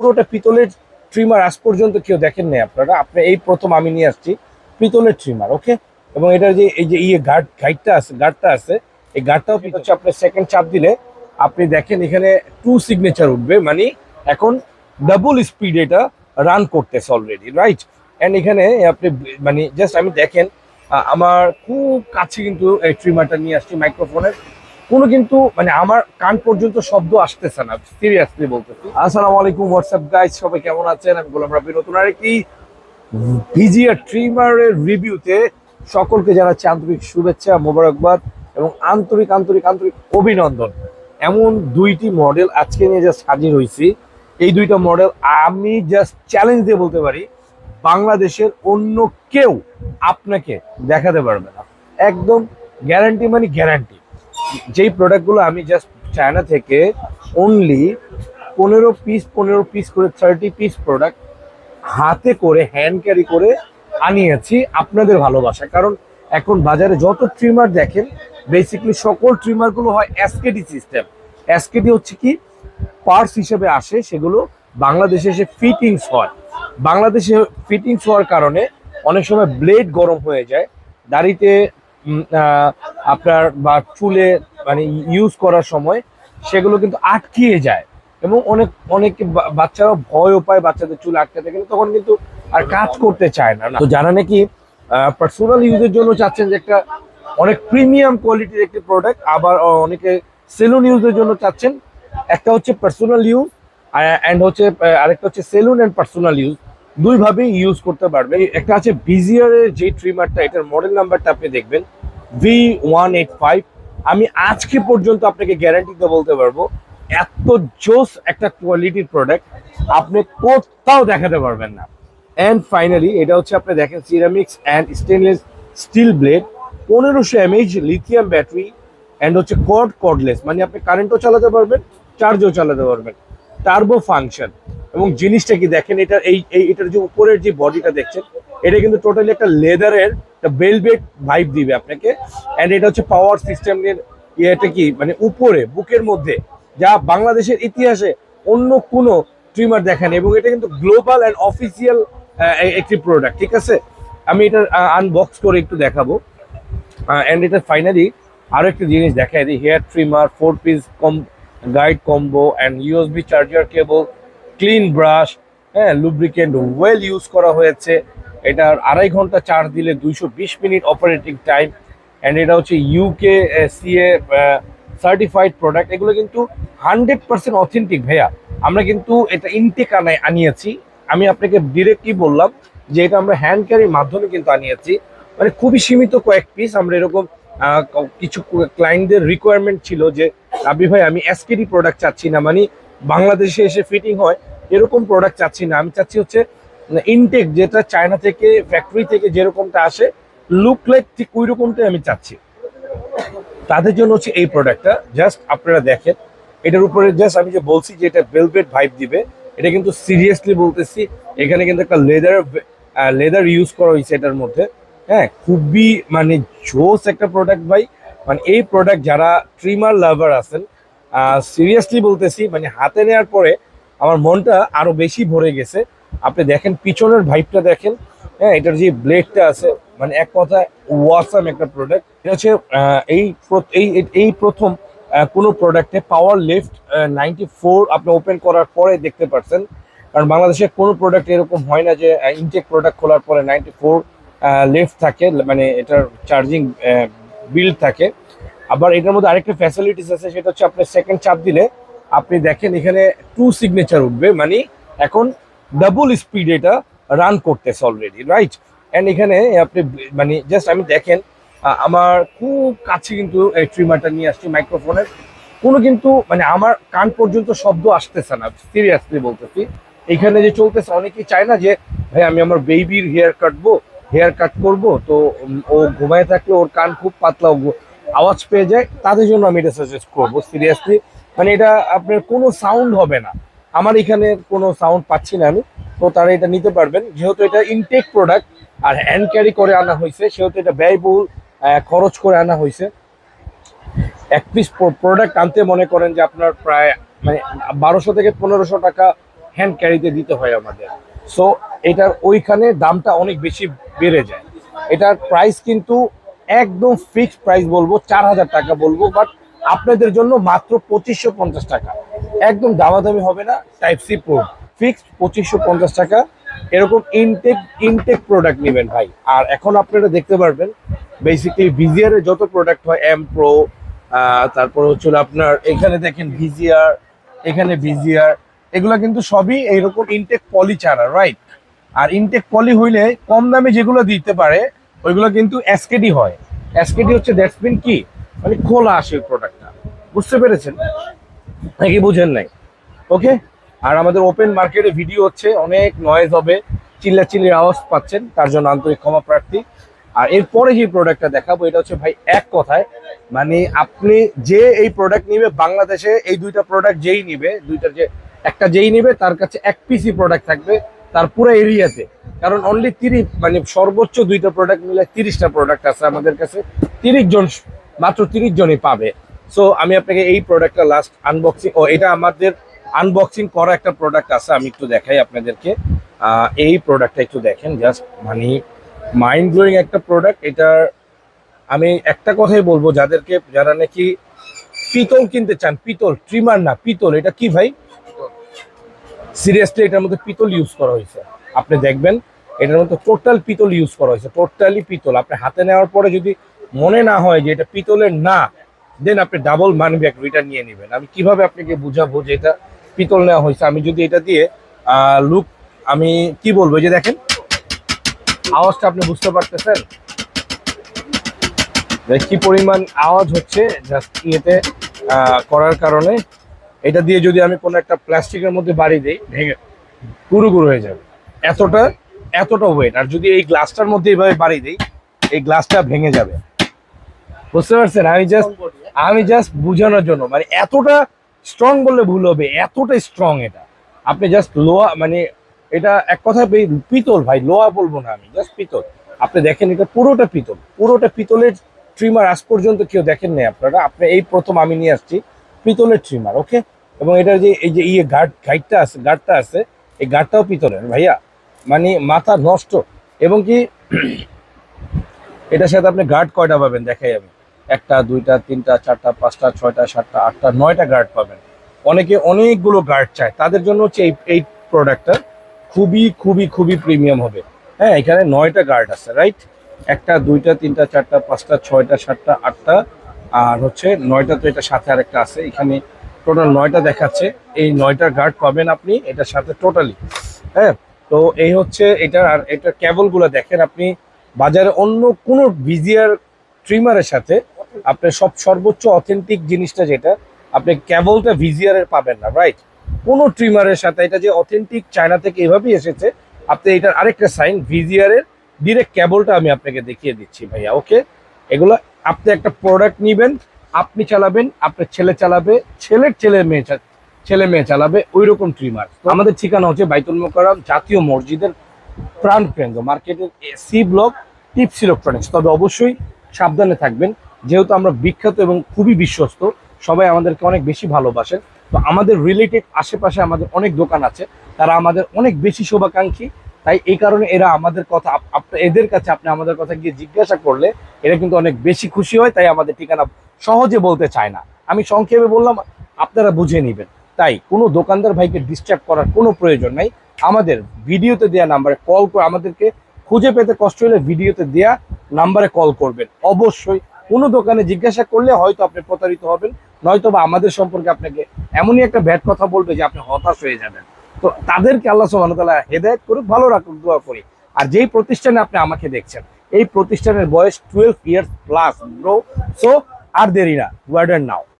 পুরোটা পিতলের ট্রিমার আজ পর্যন্ত কেউ দেখেন নাই আপনারা। আপনি এই প্রথম আমি নিয়ে আসছি পিতলের ট্রিমার ওকে এবং এটার যে এই যে ইয়ে গার্ড গাইডটা আছে গার্ডটা আছে এই গার্ডটাও কিন্তু হচ্ছে আপনি সেকেন্ড চাপ দিলে আপনি দেখেন এখানে টু সিগনেচার উঠবে মানে এখন ডাবল স্পিড এটা রান করতেছে অলরেডি রাইট অ্যান্ড এখানে আপনি মানে জাস্ট আমি দেখেন আমার খুব কাছে কিন্তু এই ট্রিমারটা নিয়ে আসছি মাইক্রোফোনের কোনো কিন্তু মানে আমার কান পর্যন্ত শব্দ আসতেছে না সিরিয়াসলি বলতেছি। আসসালামু আলাইকুম হোয়াটসঅ্যাপ গাইজ সবাই কেমন আছেন? আমি গোলাম রাবি নতুন আরেকটি ভিজিআর ট্রিমারের রিভিউতে সকলকে জানাচ্ছি আন্তরিক শুভেচ্ছা, মোবারকবাদ এবং আন্তরিক আন্তরিক আন্তরিক অভিনন্দন। এমন দুইটি মডেল আজকে নিয়ে জাস্ট হাজির হয়েছি এই দুইটা মডেল আমি জাস্ট চ্যালেঞ্জ দিয়ে বলতে পারি, বাংলাদেশের অন্য কেউ আপনাকে দেখাতে পারবে না। একদম গ্যারান্টি মানে গ্যারান্টি যেই প্রোডাক্টগুলো আমি জাস্ট চায়না থেকে অনলি পনেরো পিস পনেরো পিস করে থার্টি পিস প্রোডাক্ট হাতে করে হ্যান্ড ক্যারি করে আনিয়েছি আপনাদের ভালোবাসা কারণ এখন বাজারে যত ট্রিমার দেখেন বেসিকলি সকল ট্রিমারগুলো হয় এসকেডি সিস্টেম এসকেডি হচ্ছে কি? পার্টস হিসেবে আসে, সেগুলো বাংলাদেশে এসে ফিটিংস হয়। বাংলাদেশে ফিটিংস হওয়ার কারণে অনেক সময় ব্লেড গরম হয়ে যায়। দাড়িতে আপনার বা চুলে মানে ইউজ করার সময় সেগুলো কিন্তু আটকিয়ে যায় এবং অনেক অনেক বাচ্চারা ভয়ও পায়, বাচ্চাদের চুল আটকাতে গেলে তখন কিন্তু আর কাজ করতে চায় না। তো যারা নাকি পার্সোনাল ইউজের জন্য চাচ্ছেন যে একটা অনেক প্রিমিয়াম কোয়ালিটির একটি প্রোডাক্ট আবার অনেকে সেলুন ইউজের জন্য চাচ্ছেন, একটা হচ্ছে পার্সোনাল ইউজ অ্যান্ড হচ্ছে আরেকটা হচ্ছে সেলুন অ্যান্ড পার্সোনাল ইউজ দুইভাবেই ইউজ করতে পারবে একটা আছে বিজিয়ারের যে ট্রিমারটা এটার মডেল নাম্বারটা আপনি দেখবেন ভি ওয়ান এইট ফাইভ আমি আজকে পর্যন্ত আপনাকে গ্যারান্টিতে বলতে পারব, এত জোস একটা কোয়ালিটির প্রোডাক্ট আপনি কোথাও দেখাতে পারবেন না। অ্যান্ড ফাইনালি এটা হচ্ছে আপনি দেখেন ceramics and stainless steel blade পনেরোশো এমএইচ লিথিয়াম ব্যাটারি অ্যান্ড হচ্ছে কর্ড কর্ডলেস মানে আপনি কারেন্টও চালাতে পারবেন চার্জও চালাতে পারবেন। টার্বো ফাংশন এবং জিনিসটা কি দেখেন এটা এই- এটার যে উপরের যে বডিটা দেখছেন, এটা কিন্তু টোটালি একটা লেদারের একটা বেলবেট ভাইব দিবে আপনাকে। অ্যান্ড এটা হচ্ছে পাওয়ার সিস্টেমের ইয়েটা কি? মানে উপরে, বুকের মধ্যে। যা বাংলাদেশের ইতিহাসে অন্য কোনো ট্রিমার দেখেন এবং এটা কিন্তু গ্লোবাল অ্যান্ড অফিসিয়াল একটি প্রোডাক্ট ঠিক আছে? আমি এটা আনবক্স করে একটু দেখাবো। অ্যান্ড এটা ফাইনালি আরও একটা জিনিস দেখায় দিই। Hair trimmer four piece comb guide combo and USB charger cable clean brush হ্যাঁ লুব্রিকেন্ট ওয়েল ইউজ করা হয়েছে। এটার আড়াই ঘণ্টা চার্জ দিলে দুইশো বিশ মিনিট অপারেটিং টাইম অ্যান্ড এটা হচ্ছে ইউকে সিএ সার্টিফাইড প্রোডাক্ট এগুলো কিন্তু হান্ড্রেড পার্সেন্ট অথেন্টিক ভাইয়া। আমরা কিন্তু এটা ইনটেক আনাই আনিয়েছি। আমি আপনাকে ডিরেক্টলি বললাম যে এটা আমরা হ্যান্ড ক্যারির মাধ্যমে কিন্তু আনিয়েছি। মানে খুবই সীমিত কয়েক পিস আমরা এরকম কিছু ক্লায়েন্টদের রিকোয়ারমেন্ট ছিল যে রাবি ভাই, আমি এসকেডি প্রোডাক্ট চাচ্ছি না। মানে বাংলাদেশে এসে ফিটিং হয়, এরকম প্রোডাক্ট চাচ্ছি না। আমি চাচ্ছি হচ্ছে ইনটেক যেটা চায়না থেকে ফ্যাক্টরি থেকে যেরকমটা আসে লুক লাইক ঠিক ওই রকমটাই আমি চাচ্ছি। তাদের জন্য হচ্ছে এই প্রোডাক্টটা জাস্ট আপনারা দেখেন, এটার উপরে জাস্ট আমি যে বলছি যে এটা ভেলভেট ভাইব দিবে, এটা কিন্তু সিরিয়াসলি বলতেছি, এখানে কিন্তু একটা লেদার লেদার ইউজ করা হয়েছে এটার মধ্যে। হ্যাঁ খুবই মানে জোস একটা প্রোডাক্ট ভাই। মানে এই প্রোডাক্ট যারা ট্রিমার লাভার আছেন সিরিয়াসলি বলতেছি মানে হাতে নেওয়ার পরে আমার মনটা আরও বেশি ভরে গেছে। আপনি দেখেন, পিছনের ভাইবটা দেখেন হ্যাঁ এটার যে ব্লেডটা আছে মানে এক কথায় ওয়াসাম একটা প্রোডাক্ট এটা হচ্ছে এই এই, এই- প্রথম কোনো প্রোডাক্টে পাওয়ার লিফট নাইনটি ফোর আপনি ওপেন করার পরে দেখতে পাচ্ছেন কারণ বাংলাদেশে কোনো প্রোডাক্ট এরকম হয় না যে ইনটেক প্রোডাক্ট খোলার পরে নাইনটি ফোর লেফট থাকে মানে এটার চার্জিং বিল্ড থাকে। আবার এটার মধ্যে আরেকটা ফ্যাসিলিটিস আছে, সেটা হচ্ছে আপনি সেকেন্ড চাপ দিলে আপনি দেখেন এখানে টু সিগনেচার উঠবে মানে এখন ডাবল স্পিড এটা রান করতেছে অলরেডি রাইট অ্যান্ড এখানে আপনি মানে জাস্ট আমি দেখেন আমার খুব কাছে কিন্তু এই ট্রিমারটা নিয়ে আসছি মাইক্রোফোনের কোনো কিন্তু মানে আমার কান পর্যন্ত শব্দ আসতেছে না সিরিয়াসলি বলতেছি। এখানে যে চলতেছে, অনেকেই চায় না যে, ভাই, আমি আমার বেবির হেয়ার কাটবো হেয়ার কাট করব। তো ও ঘুমায় থাকলে ওর কান খুব পাতলা আওয়াজ পেয়ে যায়। তাদের জন্য আমি এটা সাজেস্ট করব সিরিয়াসলি মানে এটা আপনার কোনো সাউন্ড হবে না। আমার এখানে কোনো সাউন্ড পাচ্ছি না আমি, তো তারা এটা নিতে পারবেন। যেহেতু এটা ইনটেক প্রোডাক্ট আর হ্যান্ড ক্যারি করে আনা হয়েছে, সেহেতু এটা ব্যয়বহুল খরচ করে আনা হয়েছে। এক পিস প্রোডাক্ট আনতে মনে করেন যে আপনার প্রায় মানে বারোশো থেকে পনেরোশো টাকা হ্যান্ড ক্যারিতে দিতে হয় আমাদের। সো এটার ওইখানে দামটা অনেক বেশি বেড়ে যায়। এটার প্রাইস কিন্তু একদম ফিক্সড প্রাইস বলব, চার হাজার টাকা বলব বাট আপনাদের জন্য মাত্র পঁচিশশো পঞ্চাশ টাকা। একদম দামাদামি হবে না টাইপ সি প্রো ফিক্সড পঁচিশশো পঞ্চাশ টাকা। এরকম ইনটেক ইনটেক প্রোডাক্ট নেবেন ভাই। আর এখন আপনারা দেখতে পারবেন বেসিক্যালি ভিজিআর এর যত প্রোডাক্ট হয় এম প্রো তারপর হচ্ছে আপনার, এখানে দেখেন ভিজিআর এখানে ভিজিআর এগুলো কিন্তু সবই এইরকম ইনটেক পলি ছাড়া রাইট আর ইনটেক পলি হইলে কম দামে যেগুলো দিতে পারে, ওইগুলো কিন্তু এসকেডি হয়। এসকেডি হচ্ছে দ্যাটসমিন কি? মানে খোলা আসে ওই প্রোডাক্টটা বুঝতে পেরেছেন? নাকি বুঝেন নাই? ওকে আর আমাদের ওপেন মার্কেটে ভিডিও হচ্ছে, অনেক নয়েজ হবে চিল্লা চিল্লির আওয়াজ পাচ্ছেন, তার জন্য আন্তরিক ক্ষমা প্রার্থী। আর এরপরে যে প্রোডাক্টটা দেখাবো, এটা হচ্ছে ভাই এক কথায় মানে আপনি যে এই প্রোডাক্ট নিবে, বাংলাদেশে এই দুইটা প্রোডাক্ট যেই নিবে দুইটার যে, একটা যেই নিবে, তার কাছে এক পিসি প্রোডাক্ট থাকবে, তার পুরো এরিয়াতে। কারণ অনলি তিরিশ মানে সর্বোচ্চ দুইটা প্রোডাক্ট মিলে তিরিশটা প্রোডাক্ট আছে আমাদের কাছে। তিরিশ জন মাত্র তিরিশ জনই পাবে। সো আমি আপনাকে এই প্রোডাক্টটা লাস্ট আনবক্সিং ও, এটা আমাদের আনবক্সিং করা একটা প্রোডাক্ট আছে, আমি একটু দেখাই আপনাদেরকে। এই প্রোডাক্টটা একটু দেখেন জাস্ট মানে মাইন্ড ব্লোয়িং একটা প্রোডাক্ট এটার আমি একটা কথাই বলব, যাদেরকে যারা নাকি পিতল কিনতে চান, পিতল ট্রিমার না, পিতল, এটা কি ভাই? সিরিয়াসলি এটার মধ্যে পিতল ইউজ করা হয়েছে। আপনি দেখবেন, এটার মধ্যে টোটাল পিতল ইউজ করা হয়েছে টোটালি পিতল। আপনি হাতে নেওয়ার পরে যদি মনে না হয় যে এটা পিতলের না দেন আপনি ডাবল মানি ব্যাক রিটার্ন নিয়ে নেবেন। আমি কীভাবে আপনাকে বুঝাবো যে এটা পিতল নেওয়া হয়েছে? আমি যদি এটা দিয়ে লুক আমি কি বলব? যে দেখেন, আওয়াজটা আপনি বুঝতে পারতেছেন? কি পরিমাণ আওয়াজ হচ্ছে জাস্ট ইয়েতে করার কারণে। এটা দিয়ে যদি আমি কোনো একটা প্লাস্টিকের মধ্যে বাড়ি দিই, ভেঙে গুরু গুরু হয়ে যাবে। এতটা এতটা ওয়েট আর যদি এই গ্লাসটার মধ্যে এইভাবে বাড়ি দিই, এই গ্লাসটা ভেঙে যাবে। বুঝতে পারছেন? আমি জাস্ট আমি জাস্ট বোঝানোর জন্য মানে এতটা স্ট্রং বললে ভুল হবে এতটা স্ট্রং এটা। আপনি জাস্ট লোয়া মানে এটা এক কথা পিতল ভাই লোয়া বলব না আমি জাস্ট পিতল। আপনি দেখেন এটা পুরোটা পিতল পুরোটা পিতলের ট্রিমার আজ পর্যন্ত কেউ দেখেন নাই আপনারা। আপনি এই প্রথম আমি নিয়ে আসছি পিতলের ট্রিমার ওকে এবং এটার যে এই যে ইয়ে গার্ড গাইডটা আছে গার্ডটা আছে এই গার্ডটাও পিতলের ভাইয়া। মানে মাথা নষ্ট। এবং কি এটার সাথে আপনি গার্ড কয়টা পাবেন দেখাই আমি। একটা, দুইটা, তিনটা, চারটা, পাঁচটা, ছয়টা, সাতটা, আটটা, নয়টা গার্ড পাবেন। অনেকে অনেকগুলো গার্ড চায়। তাদের জন্য হচ্ছে এই এই প্রোডাক্টটা খুবই খুবই খুবই প্রিমিয়াম হবে। হ্যাঁ এখানে নয়টা গার্ড আছে রাইট একটা, দুইটা, তিনটা, চারটা, পাঁচটা, ছয়টা, সাতটা, আটটা, আর হচ্ছে নয়টা তো এটা সাথে আরেকটা আছে। এখানে টোটাল নয়টা দেখাচ্ছে। এই নয়টা গার্ড পাবেন আপনি, এটার সাথে টোটালি হ্যাঁ তো এই হচ্ছে এটা, আর এটার কেবলগুলো দেখেন আপনি, বাজারে অন্য কোনো ভিজিআর ট্রিমারের সাথে আপনি সব সর্বোচ্চ অথেন্টিক জিনিসটা যেটা, আপনি কেবলটা ভিজিআর এর পাবেন না রাইট কোনো ট্রিমারের সাথে, এটা যে অথেন্টিক চায়না থেকে এভাবেই এসেছে, আপনি এটার আরেকটা সাইন ভিজিআর এর ডিরেক্ট কেবলটা আমি আপনাকে দেখিয়ে দিচ্ছি ভাইয়া ওকে এগুলো আপনি একটা প্রোডাক্ট নেবেন, আপনি চালাবেন, আপনার ছেলে চালাবে, ছেলের ছেলে মেয়ে ছেলে মেয়ে চালাবে ওই রকম ট্রিমার আমাদের ঠিকানা হচ্ছে বাইতুল মোকাররম, জাতীয় মসজিদের প্রাণ কেন্দ্র মার্কেটের সি ব্লক টিপস ইলেকট্রনিক্স তবে অবশ্যই সাবধানে থাকবেন যেহেতু আমরা বিখ্যাত এবং খুবই বিশ্বস্ত, সবাই আমাদেরকে অনেক বেশি ভালোবাসেন তো আমাদের রিলেটেড আশেপাশে আমাদের অনেক দোকান আছে, তারা আমাদের অনেক বেশি শুভাকাঙ্ক্ষী। তাই এই কারণে এরা আমাদের কথা এদের কাছে আপনি আমাদের কথা গিয়ে জিজ্ঞাসা করলে এরা কিন্তু অনেক বেশি খুশি হয়, তাই আমাদের ঠিকানা সহজে বলতে চায় না। আমি সংক্ষেপে বললাম, আপনারা বুঝে নেবেন। তাই কোনো দোকানদার ভাইকে ডিস্টার্ব করার কোনো প্রয়োজন নাই। আমাদের ভিডিওতে দেওয়া নাম্বারে কল করে, আমাদেরকে খুঁজে পেতে কষ্ট হলে ভিডিওতে দেওয়া নাম্বারে কল করবেন। অবশ্যই কোনো দোকানে জিজ্ঞাসা করলে হয়তো আপনি প্রতারিত হবেন নয়তো বা আমাদের সম্পর্কে আপনাকে এমনই একটা ব্যাড কথা বলবে যে আপনি হতাশ হয়ে যাবেন। তো তাদেরকে আল্লাহ সুবাহতালা হেদায়ত করুক, ভালো রাখুক, দোয়া করি। আর যেই প্রতিষ্ঠানে আপনি আমাকে দেখছেন, এই প্রতিষ্ঠানের বয়স twelve years plus bro so আর দেরি না ওয়ার্ডার নাও